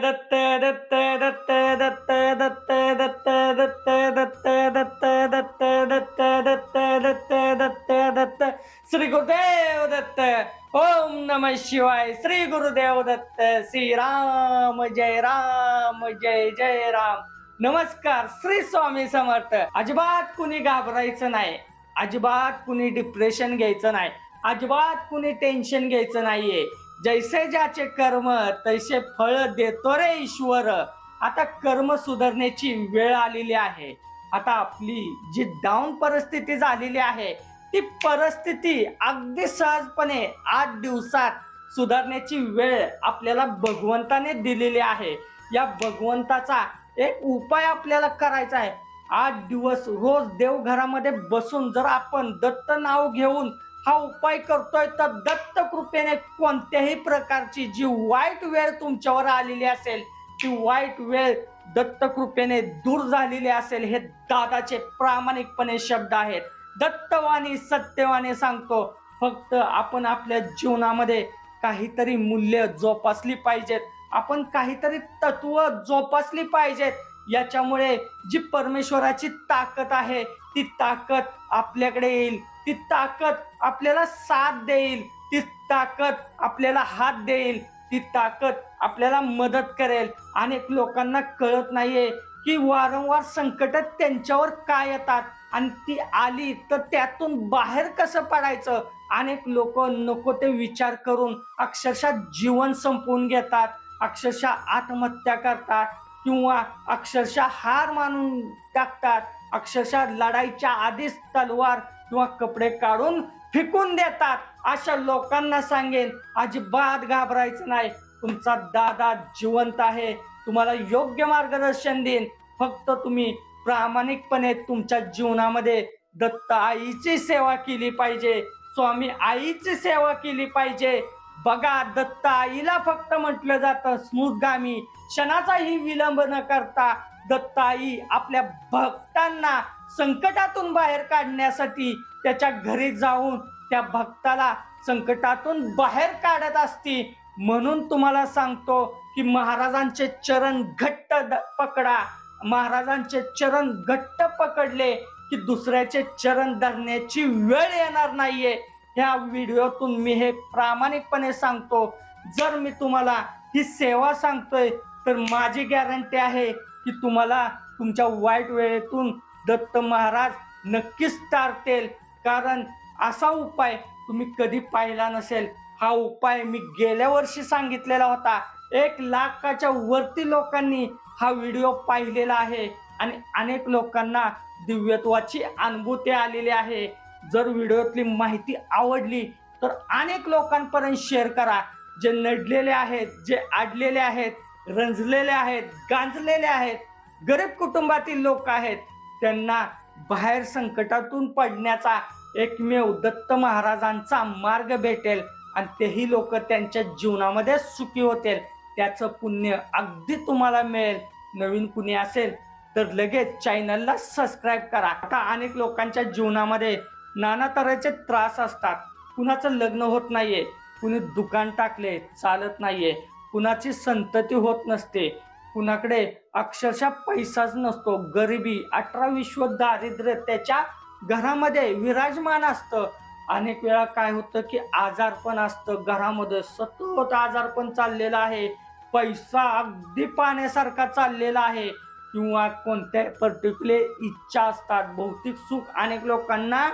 दत्त दत्त दत्त दत्त दत्त दत्त दत्त दत्त दत्त दत्त दत्त दत्त दत्त दत्त दत्त श्री गुरुदेव दत्त ओम नम शिवाय श्री गुरुदेव दत्त श्री राम जय राम जय जय राम. नमस्कार श्री स्वामी समर्थ. अजिबात कुणी घाबरायचं नाही. अजिबात कुणी डिप्रेशन घ्यायचं नाही. अजिबात कुणी टेन्शन घ्यायचं नाहीये. जैसे ज्याचे कर्म तैसे फळ देतो रे ईश्वर. आता कर्म सुधारण्याची वेळ आलेली आहे. आता आपली जी डाऊन परिस्थिती झालेली आहे ती परिस्थिती अगदी सहजपणे आठ दिवसात सुधारण्याची वेळ आपल्याला भगवंताने दिलेली आहे. या भगवंताचा एक उपाय आपल्याला करायचा आहे. आठ दिवस रोज देवघरामध्ये बसून जर आपण दत्त नाव घेऊन हा उपाय करतोय तर दत्त कृपेने कोणत्याही प्रकारची जी वाईट वेळ तुमच्यावर आलेली असेल ती वाईट वेळ दत्त कृपेने दूर झालेली असेल हे दादाचे प्रामाणिकपणे शब्द आहेत. दत्तवाणी सत्यवाणी सांगतो फक्त आपण आपल्या जीवनामध्ये काहीतरी मूल्य जोपासली पाहिजेत. आपण काहीतरी तत्व जोपासली पाहिजेत. याच्यामुळे जी परमेश्वराची ताकद आहे ती ताकद आपल्याकडे येईल. ती ताकद आपल्याला साथ देईल. ती ताकद आपल्याला हात देईल. ती ताकद आपल्याला मदत करेल. अनेक लोकांना कळत नाहीये की वारंवार संकट त्यांच्यावर काय येतात? आणि ती आली तर त्यातून बाहेर कसं पडायचं? अनेक लोक नको ते विचार करून अक्षरशः जीवन संपवून घेतात. अक्षरशः आत्महत्या करतात किंवा अक्षरशः हार मानून टाकतात. अक्षरशः लढाईच्या आधीच तलवार किंवा कपडे काढून फेकून देतात. अशा लोकांना सांगेन अजिबात घाबरायचं नाही. तुमचा दादा जिवंत आहे. तुम्हाला योग्य मार्गदर्शन देईन. फक्त तुम्ही प्रामाणिकपणे तुमच्या जीवनामध्ये दत्त आईची सेवा केली पाहिजे. स्वामी आईची सेवा केली पाहिजे. बघा दत्त आईला फक्त म्हटलं जातं स्मृतगामी. क्षणाचाही विलंब न करता दत्ताई आपल्या भक्तांना संकटातून बाहेर काढण्यासाठी त्याच्या घरी जाऊन त्या भक्ताला संकटातून बाहेर काढत असती. म्हणून तुम्हाला सांगतो की महाराजांचे चरण घट्ट द- पकडा. महाराजांचे चरण घट्ट पकडले की दुसऱ्याचे चरण धरण्याची वेळ येणार नाहीये. ह्या व्हिडिओतून मी हे प्रामाणिकपणे सांगतो. जर मी तुम्हाला ही सेवा सांगतोय तर माझी गॅरंटी आहे की तुम्हाला तुमच्या वाईट वेळेतून दत्त महाराज नक्कीच टाळतील कारण असा उपाय तुम्ही कधी पाहिला नसेल. हा उपाय मी गेल्या वर्षी सांगितलेला होता. एक लाखाच्या वरती लोकांनी हा व्हिडिओ पाहिलेला आहे. आणि अनेक लोकांना दिव्यत्वाची अनुभूती आलेली आहे. जर व्हिडिओतली माहिती आवडली तर अनेक लोकांपर्यंत शेअर करा. जे नडलेले आहेत जे आडलेले आहेत रंजलेले आहेत गांजलेले आहेत गरीब कुटुंबातील लोक आहेत. त्यांना बाहेर संकटातून पडण्याचा एकमेव दत्त महाराजांचा मार्ग भेटेल आणि तेही लोक त्यांच्या जीवनामध्ये सुखी होतील. त्याचं पुण्य अगदी तुम्हाला मिळेल. नवीन कुणी असेल तर लगेच चॅनलला सबस्क्राईब करा. आता अनेक लोकांच्या जीवनामध्ये नाना तऱ्हेचे त्रास असतात. कुणाचं लग्न होत नाहीये कुणी दुकान टाकले चालत नाहीये. कुणाची संतती होत नसते. कुणाकडे अक्षरशः पैसाच नसतो. गरिबी अठरा विश्व दारिद्र्य त्याच्या घरामध्ये विराजमान असतं. अनेक वेळा काय होतं की आजारपण असतं. घरामध्ये सतत आजारपण चाललेलं आहे. पैसा अगदी पाण्यासारखा चाललेला आहे. किंवा कोणत्या पर्टिक्युलर इच्छा असतात भौतिक सुख अनेक लोकांना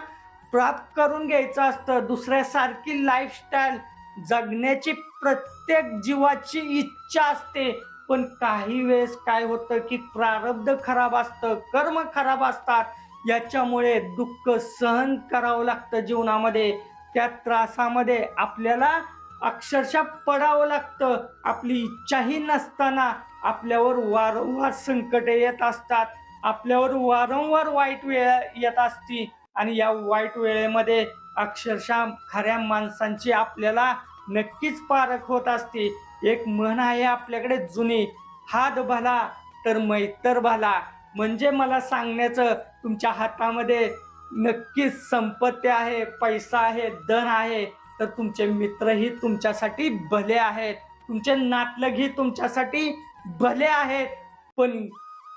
प्राप्त करून घ्यायचं असतं. दुसऱ्यासारखी लाईफस्टाईल जगण्याची प्रत प्रत्येक जीवाची इच्छा असते. पण काही वेळेस काय होतं की प्रारब्ध खराब असतं कर्म खराब असतात. याच्यामुळे दुःख सहन करावं लागतं जीवनामध्ये. त्या त्रासामध्ये आपल्याला अक्षरशः पडावं लागतं. आपली इच्छाही नसताना आपल्यावर वारंवार संकटे येत असतात. आपल्यावर वारंवार वाईट वेळ येत असती. आणि या वाईट वेळेमध्ये अक्षरशः खऱ्या माणसांची आपल्याला नक्कीच पारख होत असते. एक म्हण आहे आपल्याकडे जुनी हात भला तर मैतर भला. म्हणजे मला सांगण्याचं तुमच्या हातामध्ये नक्कीच संपत्ती आहे पैसा आहे धन आहे. तर तुमचे मित्रही तुमच्यासाठी भले आहेत. तुमचे नातलगही तुमच्यासाठी भले आहेत. पण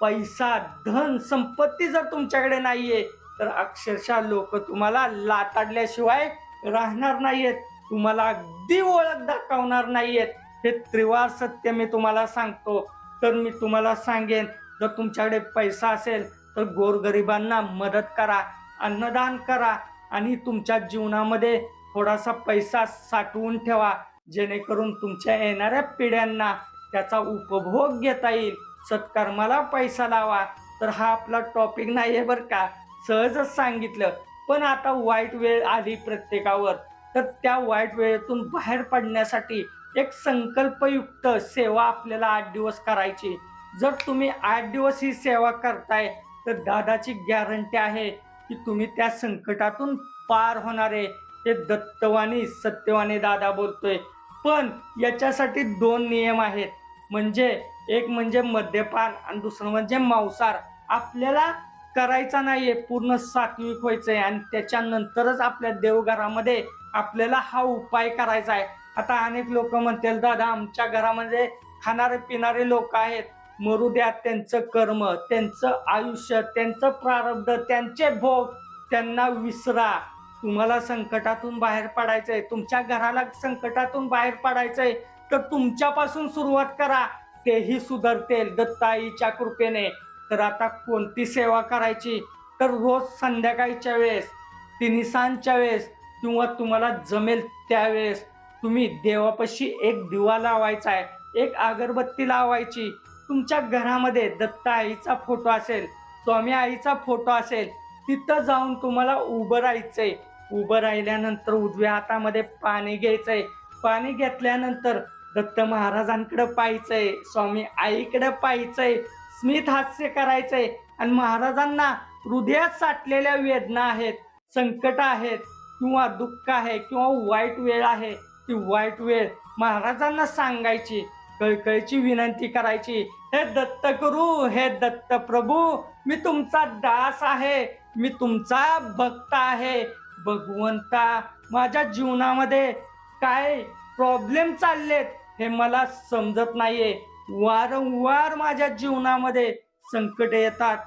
पैसा धन संपत्ती जर तुमच्याकडे नाहीये तर अक्षरशः लोक तुम्हाला लाताडल्याशिवाय राहणार नाहीयेत. तुम्हाला अगदी ओळख दाखवणार नाहीयेत. हे त्रिवार सत्य मी तुम्हाला सांगतो. तर मी तुम्हाला सांगेन जर तुमच्याकडे पैसा असेल तर गोरगरिबांना मदत करा अन्नदान करा आणि तुमच्या जीवनामध्ये थोडासा पैसा साठवून ठेवा. जेणेकरून तुमच्या येणाऱ्या पिढ्यांना त्याचा उपभोग घेता येईल. सत्कर्माला पैसा लावा. तर हा आपला टॉपिक नाही आहे बरं का. सहजच सांगितलं. पण आता वाईट वेळ आली प्रत्येकावर. तर त्या वाईट वेळेतून बाहेर पडण्यासाठी एक संकल्पयुक्त सेवा आपल्याला आठ दिवस करायची. जर तुम्ही आठ दिवस ही सेवा करताय तर दादाची गॅरंटी आहे की तुम्ही त्या संकटातून पार होणारे हे दत्तवाणी सत्यवाणी दादा बोलतोय. पण याच्यासाठी दोन नियम आहेत. म्हणजे एक म्हणजे मद्यपान आणि दुसरं म्हणजे मांसाहार. आपल्याला करायचा नाहीये पूर्ण सात्विक व्हायचंय आणि त्याच्यानंतरच आपल्या देवघरामध्ये आपल्याला हा उपाय करायचा आहे. आता अनेक लोक म्हणतील दादा आमच्या घरामध्ये खाणारे पिणारे लोक आहेत. मरू द्या त्यांचं कर्म त्यांचं आयुष्य त्यांचं प्रारब्ध त्यांचे भोग त्यांना विसरा. तुम्हाला संकटातून बाहेर पडायचंय तुमच्या घराला संकटातून बाहेर पडायचंय तर तुमच्यापासून सुरुवात करा. तेही सुधारतील दत्ताईच्या कृपेने. तर आता कोणती सेवा करायची? तर रोज संध्याकाळच्या वेळेस तिनिसांच्या वेळेस किंवा तुम्हाला जमेल त्यावेळेस तुम्ही देवापाशी एक दिवा लावायचा आहे एक अगरबत्ती लावायची. तुमच्या घरामध्ये दत्त आईचा फोटो असेल स्वामी आईचा फोटो असेल तिथं जाऊन तुम्हाला उभं राहायचंय. उभं राहिल्यानंतर उजव्या हातामध्ये पाणी घ्यायचंय. पाणी घेतल्यानंतर दत्त महाराजांकडे पाहायचंय स्वामी आईकडे पाहायचंय स्मित हास्य करायचंय. आणि महाराजांना हृदयात साठलेल्या वेदना आहेत संकट आहेत. किंवा दुःख आहे किंवा वाईट वेळ आहे ती वाईट वेळ महाराजांना सांगायची. कळकळीची विनंती करायची हे दत्त गुरु हे दत्त प्रभू मी तुमचा दास आहे मी तुमचा भक्त आहे. भगवंता माझ्या जीवनामध्ये काय प्रॉब्लेम चाललेत हे मला समजत नाहीये. वारंवार माझ्या जीवनामध्ये संकट येतात.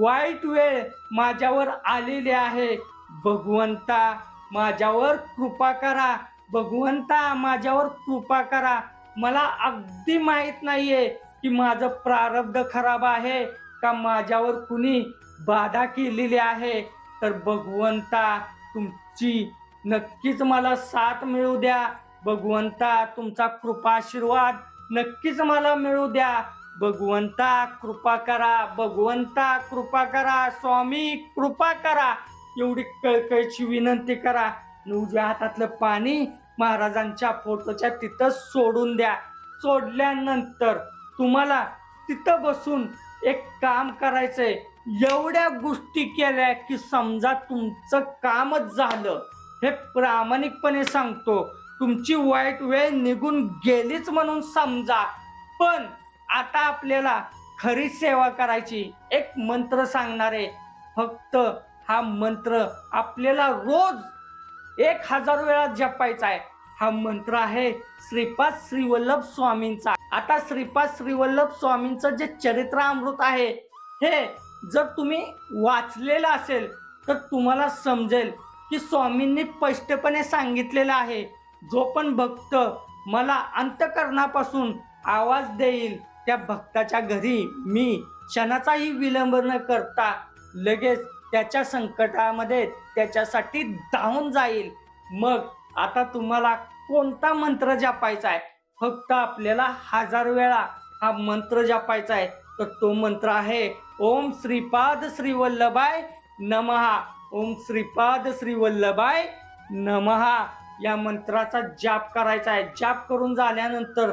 वाईट वेळ माझ्यावर आलेली आहे. भगवंता माझ्यावर कृपा करा. भगवंता माझ्यावर कृपा करा. मला अगदी माहीत नाहीये की माझं प्रारब्ध खराब आहे का माझ्यावर कुणी बाधा केलेली आहे. तर भगवंता तुमची नक्कीच मला साथ मिळू द्या. भगवंता तुमचा कृपा आशीर्वाद नक्कीच मला मिळू द्या. भगवंता कृपा करा. भगवंता कृपा करा. स्वामी कृपा करा. एवढी कळकळीची विनंती करा. उजव्या हातातलं पाणी महाराजांच्या फोटोच्या तिथं सोडून द्या. सोडल्यानंतर तुम्हाला तिथं बसून एक काम करायचंय. एवढ्या गोष्टी केल्या की समजा तुमचं कामच झालं. हे प्रामाणिकपणे सांगतो. तुमची वाईट वेळ निघून गेलीच म्हणून समजा. पण आता आपल्याला खरी सेवा करायची. एक मंत्र सांगणारे फक्त हा मंत्र आपल्याला रोज एक हजार वेळा जपायचा आहे. हा मंत्र आहे श्रीपाद श्रीवल्लभ स्वामींचा. आता श्रीपाद श्रीवल्लभ स्वामींचं जे चरित्र अमृत आहे हे जर तुम्ही वाचलेलं असेल तर तुम्हाला समजेल की स्वामींनी स्पष्टपणे सांगितलेलं आहे जो पण भक्त मला अंतकरणापासून आवाज देईल त्या भक्ताच्या घरी मी क्षणाचाही विलंब न करता लगेच त्याच्या संकटामध्ये त्याच्यासाठी धावून जाईल. मग आता तुम्हाला कोणता मंत्र जपायचा आहे? फक्त आपल्याला हजार वेळा हा मंत्र जपायचा आहे. तर तो मंत्र आहे ओम श्रीपाद श्रीवल्लभाय नमहा. ओम श्रीपाद श्रीवल्लभाय नमहा. या मंत्राचा जाप करायचा आहे. जाप करून झाल्यानंतर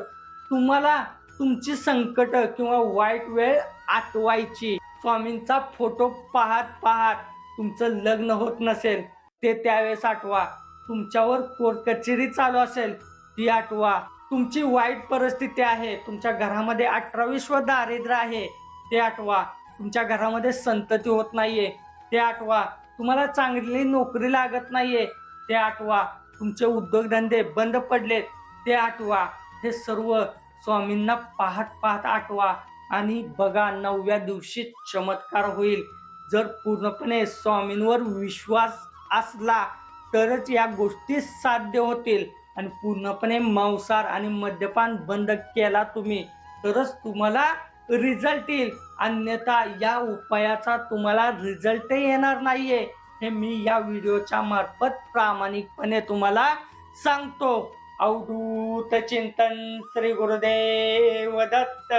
तुम्हाला तुमची संकट किंवा वाईट वेळ आठवायची. स्वामींचा फोटो पाहत पाहत तुमचं लग्न होत नसेल ते त्यावेळेस आठवा. तुमच्यावर कोर्ट कचेरी चालू असेल ती आठवा. तुमची वाईट परिस्थिती आहे तुमच्या घरामध्ये अठरा विश्व दारिद्र्य आहे ते आठवा. तुमच्या घरामध्ये संतती होत नाहीये ते आठवा. तुम्हाला चांगली नोकरी लागत नाहीये ते आठवा. तुमचे उद्योगधंदे बंद पडलेत ते आठवा. हे सर्व स्वामींना पाहत पाहत आठवा. आणि बघा नवव्या दिवशी चमत्कार होईल. जर पूर्णपणे स्वामींवर विश्वास असला तरच या गोष्टी साध्य होतील. आणि पूर्णपणे मांसार आणि मद्यपान बंद केला तुम्ही तरच तुम्हाला रिझल्ट येईल. अन्यथा या उपायाचा तुम्हाला रिझल्ट येणार नाहीये. हे मी या व्हिडिओच्या मार्फत प्रामाणिकपणे तुम्हाला सांगतो. अवधूत चिंतन श्री गुरुदेव दत्त.